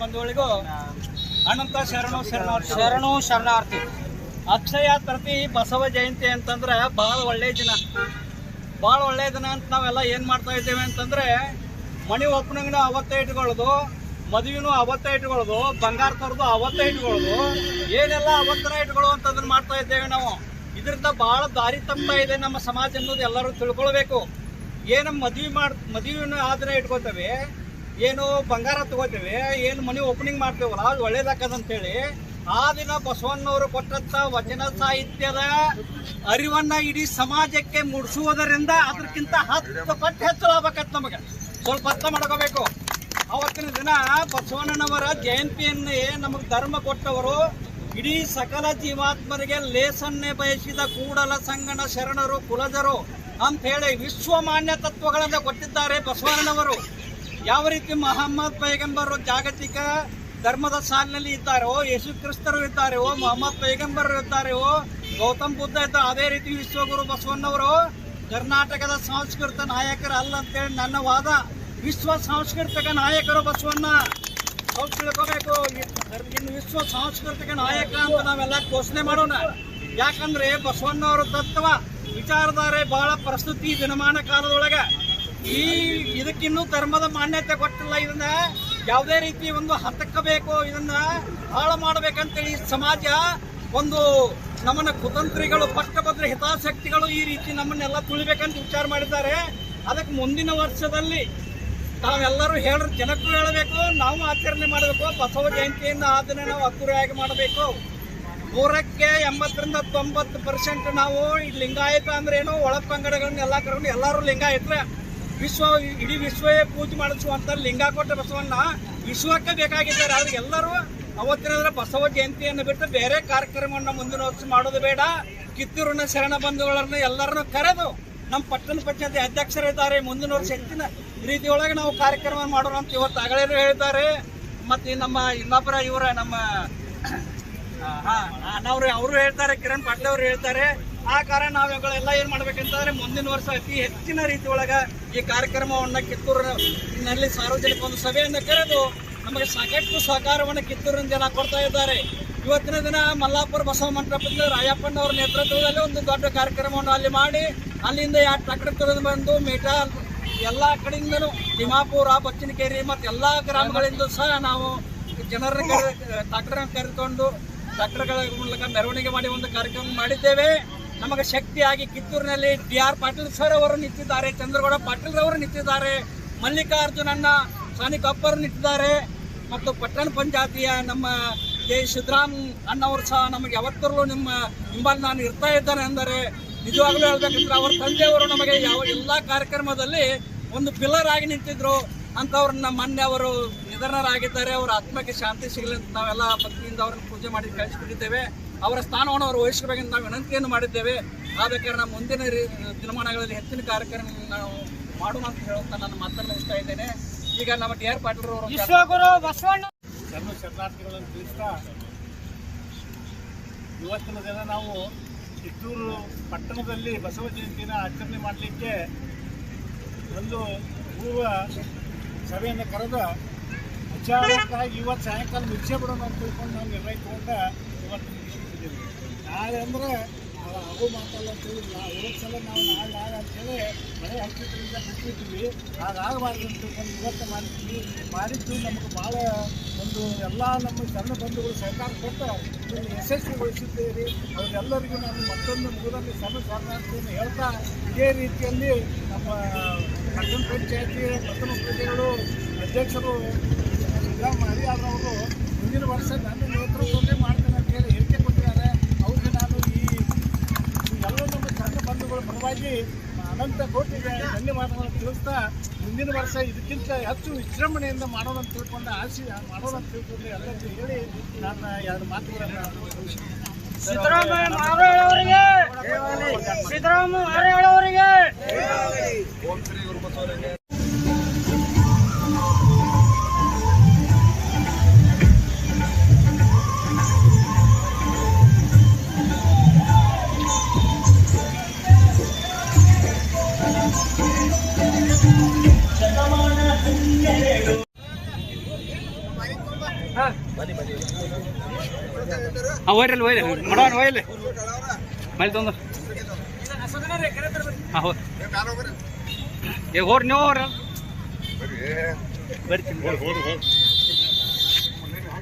ಬಂಧುಗಳಿಗೂ ಅನಂತ ಶರಣು ಶರಣಾರ್ಥಿ. ಶರಣು ಶರಣಾರ್ಥಿ. ಅಕ್ಷಯ ತೃತಿ ಬಸವ ಜಯಂತಿ ಅಂತಂದ್ರೆ ಬಹಳ ಒಳ್ಳೆಯ ದಿನ. ಭಾಳ ಒಳ್ಳೆಯ ದಿನ ಅಂತ ನಾವೆಲ್ಲ ಏನು ಮಾಡ್ತಾ ಇದ್ದೇವೆ ಅಂತಂದ್ರೆ ಮಣಿ ಓಪನಿಂಗ್ನ ಅವತ್ತೇ ಇಟ್ಕೊಳ್ಳೋದು ಮದುವೆನೂ ಅವತ್ತೇ ಇಟ್ಕೊಳ್ಳೋದು ಬಂಗಾರ ತರದು ಅವತ್ತೇ ಇಟ್ಕೊಳ್ಳೋದು. ಏನೆಲ್ಲ ಅವತ್ತರ ಇಟ್ಕೊಳ್ಳೋ ಅಂತದನ್ನ ಮಾಡ್ತಾ ಇದ್ದೇವೆ ನಾವು. ಇದರಿಂದ ಭಾಳ ದಾರಿ ತಪ್ತಾ ಇದೆ ನಮ್ಮ ಸಮಾಜ ಅನ್ನೋದು ಎಲ್ಲರೂ ತಿಳ್ಕೊಳ್ಬೇಕು. ಏನು ಮದುವೆ ಮಾಡ್ ಮದುವೆನ ಆದ್ರೆ ಇಟ್ಕೋತೇವೆ. ಏನು ಬಂಗಾರ ತಗೋತೇವೆ, ಏನು ಮನೆ ಓಪನಿಂಗ್ ಮಾಡ್ತೇವಲ್ಲ, ಅದು ಒಳ್ಳೇದಾಕದಂತೇಳಿ ಆ ದಿನ ಬಸವಣ್ಣವರು ಕೊಟ್ಟಂತ ವಚನ ಸಾಹಿತ್ಯದ ಅರಿವನ್ನ ಇಡೀ ಸಮಾಜಕ್ಕೆ ಮೂಡಿಸುವುದರಿಂದ ಅದಕ್ಕಿಂತ ಹತ್ತು ಪಟ್ಟು ಹೆಚ್ಚು ಆಗತ್ತೆ ನಮಗೆ. ಸ್ವಲ್ಪ ಅರ್ಥ ಮಾಡ್ಕೋಬೇಕು. ಅವತ್ತಿನ ದಿನ ಬಸವಣ್ಣನವರ ಜಯಂತಿಯನ್ನೇ ನಮಗೆ ಧರ್ಮ ಕೊಟ್ಟವರು ಇಡೀ ಸಕಲ ಜೀವಾತ್ಮರಿಗೆ ಲೇಸನ್ನೇ ಬಯಸಿದ ಕೂಡಲ ಸಂಗಣ ಶರಣರು ಕುಲಜರು ಅಂತ ಹೇಳಿ ವಿಶ್ವಮಾನ್ಯ ತತ್ವಗಳನ್ನು ಕೊಟ್ಟಿದ್ದಾರೆ ಬಸವಣ್ಣನವರು. ಯಾವ ರೀತಿ ಮಹಮ್ಮದ್ ಪೈಗಂಬರು ಜಾಗತಿಕ ಧರ್ಮದ ಸಾಲಿನಲ್ಲಿ ಇದ್ದಾರೋ, ಯೇಸು ಕ್ರಿಸ್ತರು ಇದ್ದಾರೋ, ಮೊಹಮ್ಮದ್ ಪೈಗಂಬರು ಇದ್ದಾರೋ, ಗೌತಮ್ ಬುದ್ಧ ಇದ್ದ ಅದೇ ರೀತಿ ವಿಶ್ವಗುರು ಬಸವಣ್ಣವರು ಕರ್ನಾಟಕದ ಸಾಂಸ್ಕೃತಿಕ ನಾಯಕರು ಅಲ್ಲ ಅಂತೇಳಿ ನನ್ನ ವಾದ. ವಿಶ್ವ ಸಾಂಸ್ಕೃತಿಕ ನಾಯಕರು ಬಸವಣ್ಣ. ಅವ್ರು ತಿಳ್ಕೋಬೇಕು. ಇನ್ನು ವಿಶ್ವ ಸಾಂಸ್ಕೃತಿಕ ನಾಯಕ ಅಂತ ನಾವೆಲ್ಲ ಘೋಷಣೆ ಮಾಡೋಣ. ಯಾಕಂದ್ರೆ ಬಸವಣ್ಣವರ ತತ್ವ, ವಿಚಾರಧಾರೆ ಬಹಳ ಪ್ರಸ್ತುತಿ ದಿನಮಾನ ಕಾಲದೊಳಗೆ. ಈ ಇದಕ್ಕಿನ್ನೂ ಧರ್ಮದ ಮಾನ್ಯತೆ ಕೊಟ್ಟಿಲ್ಲ. ಇದನ್ನ ಯಾವುದೇ ರೀತಿ ಒಂದು ಹತಕ್ಕಬೇಕು. ಇದನ್ನ ಹಾಳು ಮಾಡಬೇಕಂತೇಳಿ ಸಮಾಜ ಒಂದು ನಮ್ಮನ್ನ ಕುತಂತ್ರಿಗಳು ಪಟ್ಟಭದ್ರ ಹಿತಾಸಕ್ತಿಗಳು ಈ ರೀತಿ ನಮ್ಮನ್ನೆಲ್ಲ ತುಳಿಬೇಕಂತ ವಿಚಾರ ಮಾಡಿದ್ದಾರೆ. ಅದಕ್ಕೆ ಮುಂದಿನ ವರ್ಷದಲ್ಲಿ ನಾವೆಲ್ಲರೂ ಹೇಳ, ಜನಕ್ಕೂ ಹೇಳಬೇಕು, ನಾವು ಆಚರಣೆ ಮಾಡಬೇಕು. ಬಸವ ಜಯಂತಿಯಿಂದ ಆ ದಿನ ನಾವು ಅದ್ದೂರಿಯಾಗಿ ಮಾಡಬೇಕು. ನೂರಕ್ಕೆ ಎಂಬತ್ತರಿಂದ ತೊಂಬತ್ತು ಪರ್ಸೆಂಟ್ ನಾವು ಲಿಂಗಾಯತ ಅಂದ್ರೆ ಏನು ಒಳ ಪಂಗಡಗಳನ್ನ ಎಲ್ಲ ಕರ್ಕೊಂಡು ಎಲ್ಲರೂ ಲಿಂಗಾಯತ್ರೆ. ವಿಶ್ವ, ಇಡೀ ವಿಶ್ವವೇ ಪೂಜೆ ಮಾಡಿಸುವಂತ ಲಿಂಗ ಕೊಟ್ಟ ಬಸವಣ್ಣ ವಿಶ್ವಕ್ಕೆ ಬೇಕಾಗಿದ್ದಾರೆ. ಆದ್ರೆ ಎಲ್ಲರೂ ಅವತ್ತಿನ ಬಸವ ಜಯಂತಿಯನ್ನು ಬಿಟ್ಟು ಬೇರೆ ಕಾರ್ಯಕ್ರಮವನ್ನು ಮುಂದಿನ ವರ್ಷ ಮಾಡೋದು ಬೇಡ. ಕಿತ್ತೂರಿನ ಶರಣ ಬಂಧುಗಳನ್ನು ಎಲ್ಲರನ್ನು ಕರೆದು ನಮ್ಮ ಪಟ್ಟಣ ಪಂಚಾಯತಿ ಅಧ್ಯಕ್ಷರಿದ್ದಾರೆ. ಮುಂದಿನ ವರ್ಷ ಹೆಚ್ಚಿನ ರೀತಿಯೊಳಗೆ ನಾವು ಕಾರ್ಯಕ್ರಮ ಮಾಡೋಣ ಅಂತ ಇವತ್ತು ಆಗಲೇ ಹೇಳಿದ್ದಾರೆ. ಮತ್ತೆ ನಮ್ಮ ಇನ್ನೊಬ್ಬರ ಇವರ ನಮ್ಮ ನಾವು ಅವರು ಹೇಳ್ತಾರೆ, ಕಿರಣ್ ಪಾಟೀಲ್ ಅವರು ಹೇಳ್ತಾರೆ. ಆ ಕಾರಣ ನಾವುಗಳೆಲ್ಲ ಏನು ಮಾಡ್ಬೇಕಂತಂದ್ರೆ ಮುಂದಿನ ವರ್ಷ ಅತಿ ಹೆಚ್ಚಿನ ರೀತಿ ಒಳಗೆ ಈ ಕಾರ್ಯಕ್ರಮವನ್ನು ಕಿತ್ತೂರಿನಲ್ಲಿ ಸಾರ್ವಜನಿಕ ಒಂದು ಸಭೆಯನ್ನು ಕರೆದು ನಮಗೆ ಸಾಕಷ್ಟು ಸಹಕಾರವನ್ನು ಕಿತ್ತೂರಿನ ಜನ ಕೊಡ್ತಾ ಇದ್ದಾರೆ. ಇವತ್ತಿನ ದಿನ ಮಲ್ಲಾಪುರ ಬಸವ ಮಂಟಪದಿಂದ ರಾಯಪ್ಪನವರ ನೇತೃತ್ವದಲ್ಲಿ ಒಂದು ದೊಡ್ಡ ಕಾರ್ಯಕ್ರಮವನ್ನು ಅಲ್ಲಿ ಮಾಡಿ, ಅಲ್ಲಿಂದ ಯಾ ಟ್ರಾಕ್ಟರ್ ತೆಗೆದು ಬಂದು ಮೀಟಾ ಎಲ್ಲ ಕಡೆಯಿಂದನೂ ತಿಮ್ಮಾಪುರ, ಬಚ್ಚನಕೇರಿ ಮತ್ತು ಎಲ್ಲ ಗ್ರಾಮಗಳಿಂದ ಸಹ ನಾವು ಜನರ ಟ್ರಾಕ್ಟರ್ ಕರೆದುಕೊಂಡು ಟ್ರಾಕ್ಟರ್ಗಳ ಮೂಲಕ ಮೆರವಣಿಗೆ ಮಾಡಿ ಒಂದು ಕಾರ್ಯಕ್ರಮ ಮಾಡಿದ್ದೇವೆ. ನಮಗೆ ಶಕ್ತಿಯಾಗಿ ಕಿತ್ತೂರಿನಲ್ಲಿ ಡಿ ಆರ್ ಪಾಟೀಲ್ ಸರ್ ಅವರು ನಿಂತಿದ್ದಾರೆ, ಚಂದ್ರಗೌಡ ಪಾಟೀಲ್ ಅವರು ನಿಂತಿದ್ದಾರೆ, ಮಲ್ಲಿಕಾರ್ಜುನನ್ನ ಸಾನಿ ಕಪ್ಪರ್ ನಿಂತಿದ್ದಾರೆ, ಮತ್ತು ಪಟ್ಟಣ ಪಂಚಾಯತಿಯ ನಮ್ಮ ಜೆ ಸಿದ್ದರಾಮ್ ಅಣ್ಣವರು ಸಹ ನಮಗೆ ಯಾವತ್ತರೂ ನಿಮ್ಮ ನಿಂಬಲ್ಲಿ ನಾನು ಇರ್ತಾ ಇದ್ದಾನೆ ಅಂದರೆ ನಿಜವಾಗ್ಲೂ ಹೇಳ್ಬೇಕಂದ್ರೆ ಅವರ ತಂದೆಯವರು ನಮಗೆ ಯಾವ ಎಲ್ಲ ಕಾರ್ಯಕ್ರಮದಲ್ಲಿ ಒಂದು ಪಿಲ್ಲರ್ ಆಗಿ ನಿಂತಿದ್ರು. ಅಂಥವ್ರನ್ನ ಮೊನ್ನೆ ಅವರು ನಿಧನರಾಗಿದ್ದಾರೆ ಅವರ ಆತ್ಮಕ್ಕೆ ಶಾಂತಿ ಸಿಗಲಿ ಅಂತ ನಾವೆಲ್ಲ ಭಕ್ತಿಯಿಂದ ಅವ್ರನ್ನ ಪೂಜೆ ಮಾಡಿ ಕಳಿಸ್ಬಿಟ್ಟಿದ್ದೇವೆ ಅವರ ಸ್ಥಾನವನ್ನು ಅವರು ವಹಿಸಬೇಕಂತ ನಾವು ವಿನಂತಿಯನ್ನು ಮಾಡಿದ್ದೇವೆ. ಆದ ಕಾರಣ ಮುಂದಿನ ರೀ- ದಿನಮಾನಗಳಲ್ಲಿ ಹೆಚ್ಚಿನ ಕಾರ್ಯಕ್ರಮ ನಾವು ಮಾಡೋಣ ಅಂತ ಹೇಳುವಂತ ನನ್ನ ಮಾತನ್ನು ಇಷ್ಟ ಇದ್ದೇನೆ. ಈಗ ನಮ್ಮ ಡಿ ಆರ್ ಪಾಟೀಲ್ ಅವರು ಶರಣಾರ್ಥಿಗಳನ್ನು ತಿಳಿಸ್ತಾ ಇವತ್ತಿನ ದಿನ ನಾವು ಕಿತ್ತೂರು ಪಟ್ಟಣದಲ್ಲಿ ಬಸವ ಜಯಂತಿನ ಆಚರಣೆ ಮಾಡಲಿಕ್ಕೆ ಒಂದು ಪೂರ್ವ ಸಭೆಯನ್ನು ಕರೆದು ಅಚಾನಕ್ಕಾಗಿ ಇವತ್ತು ಸಾಯಂಕಾಲ ಮುಚ್ಚೆ ಬಿಡೋಣ ಅಂತ ತಿಳ್ಕೊಂಡು ನಾವು ನಿರ್ಣಯ ತಗೊಂಡ ಇವತ್ತು ಮುಗಿಸಿದ್ದೀವಿ ನಾಳೆ ಅಂದ್ರೆ ಅವು ಮಾತಲ್ಲ ಅಂತೇಳಿ ನಾವು ಇವತ್ತು ಸಲ ನಾವು ನಾಳೆ ನಾಳೆ ಅಂತೇಳಿ ಮಳೆ ಹಚ್ಚಿದ್ರಿಂದ ಬಿಟ್ಟಿದ್ವಿ ಹಾಗಾಗಬಾರ್ದು ಅಂತ ತಿಳ್ಕೊಂಡು ಇವತ್ತು ಮಾಡಿದ್ವಿ. ಮಾಡಿದ್ದು ನಮಗೆ ಭಾಳ ಒಂದು ಎಲ್ಲ ನಮ್ಮ ಸಣ್ಣ ಬಂಧುಗಳು ಸಹಕಾರ ಕೊಟ್ಟು ಇದನ್ನು ಯಶಸ್ವಿಗೊಳಿಸಿದ್ದೀರಿ ಅವರೆಲ್ಲರಿಗೂ ನಾನು ಮತ್ತೊಂದು ಮೂರನೇ ಸಣ್ಣ ಶರಣಾರ್ಥಿಯನ್ನು ಹೇಳ್ತಾ ಇದೇ ರೀತಿಯಲ್ಲಿ ನಮ್ಮ ಪಟ್ಟಣ ಪಂಚಾಯತಿ, ಪ್ರಥಮ ಪ್ರಜೆಗಳು, ಅಧ್ಯಕ್ಷರು ಸಿದ್ದರಾಮ ಅವರು ಮುಂದಿನ ವರ್ಷ ನನ್ನ ನೇತೃತ್ವದಲ್ಲೇ ಮಾಡ್ತೇನೆ ಅಂತ ಹೇಳಿ ಹೇಳಿಕೆ ಕೊಟ್ಟಿದ್ದಾರೆ ಅವ್ರಿಗೆ ನಾನು ಈ ಎಲ್ಲ ನಮ್ಮ ಸಣ್ಣ ಬಂಧುಗಳ ಪರವಾಗಿ ಅನಂತ ಕೋಟಿಗೆ ಧನ್ಯವಾದಗಳನ್ನು ತಿಳಿಸ್ತಾ ಮುಂದಿನ ವರ್ಷ ಇದಕ್ಕಿಂತ ಹೆಚ್ಚು ವಿಜೃಂಭಣೆಯಿಂದ ಮಾಡೋಣ ಅಂತ ತಿಳ್ಕೊಂಡು ಆಸೆ ಮಾಡೋಣ ಅಂತ ತಿಳ್ಕೊಂಡು ಎಲ್ಲರಿಗೂ ಹೇಳಿ ನನ್ನ ಎರಡು ಮಾತುಗಳನ್ನು. ಸಿದ್ದರಾಮಯ್ಯ ಸಿದ್ದರಾಮಯ್ಯ ಹಾಂ ಹೋಯ್ರಲ್ಲಿ ಹೋಯ್ರಿ. ಮಾಡೋಣ ಹೋಯ್ಲಿ. ಮೈಲ್ ತೊಂದ್ರೆ. ಹಾಂ ಹೋ ಏ ಹೋರಿ ನೀವು ಹೋರ. ಬರ್ತೀನಿ.